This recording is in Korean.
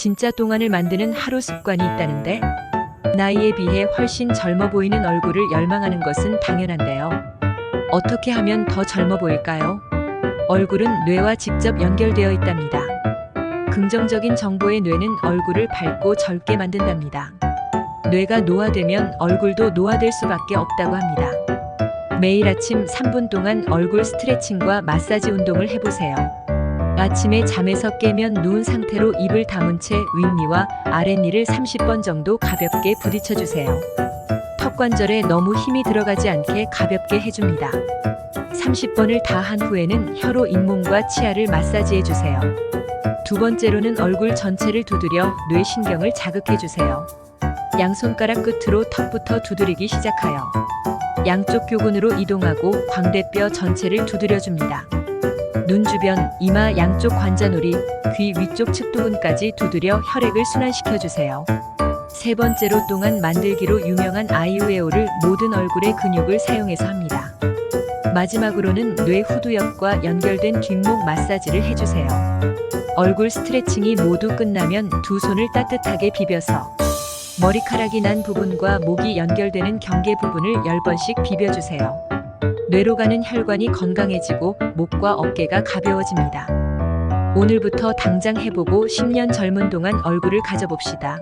진짜 동안을 만드는 하루 습관이 있다는데 나이에 비해 훨씬 젊어 보이는 얼굴을 열망하는 것은 당연한데요. 어떻게 하면 더 젊어 보일까요? 얼굴은 뇌와 직접 연결되어 있답니다. 긍정적인 정보의 뇌는 얼굴을 밝고 젊게 만든답니다. 뇌가 노화되면 얼굴도 노화될 수밖에 없다고 합니다. 매일 아침 3분 동안 얼굴 스트레칭과 마사지 운동을 해보세요. 아침에 잠에서 깨면 누운 상태로 입을 다문 채 윗니와 아랫니를 30번 정도 가볍게 부딪혀 주세요. 턱 관절에 너무 힘이 들어가지 않게 가볍게 해줍니다. 30번을 다 한 후에는 혀로 잇몸과 치아를 마사지해 주세요. 두 번째로는 얼굴 전체를 두드려 뇌신경을 자극해 주세요. 양손가락 끝으로 턱부터 두드리기 시작하여 양쪽 교근으로 이동하고 광대뼈 전체를 두드려 줍니다. 눈 주변, 이마 양쪽 관자놀이, 귀 위쪽 측두근까지 두드려 혈액을 순환시켜 주세요. 세 번째로 동안 만들기로 유명한 아이우에오를 모든 얼굴의 근육을 사용해서 합니다. 마지막으로는 뇌 후두엽과 연결된 뒷목 마사지를 해주세요. 얼굴 스트레칭이 모두 끝나면 두 손을 따뜻하게 비벼서 머리카락이 난 부분과 목이 연결되는 경계 부분을 10번씩 비벼주세요. 뇌로 가는 혈관이 건강해지고 목과 어깨가 가벼워집니다. 오늘부터 당장 해보고 10년 젊은 동안 얼굴을 가져봅시다.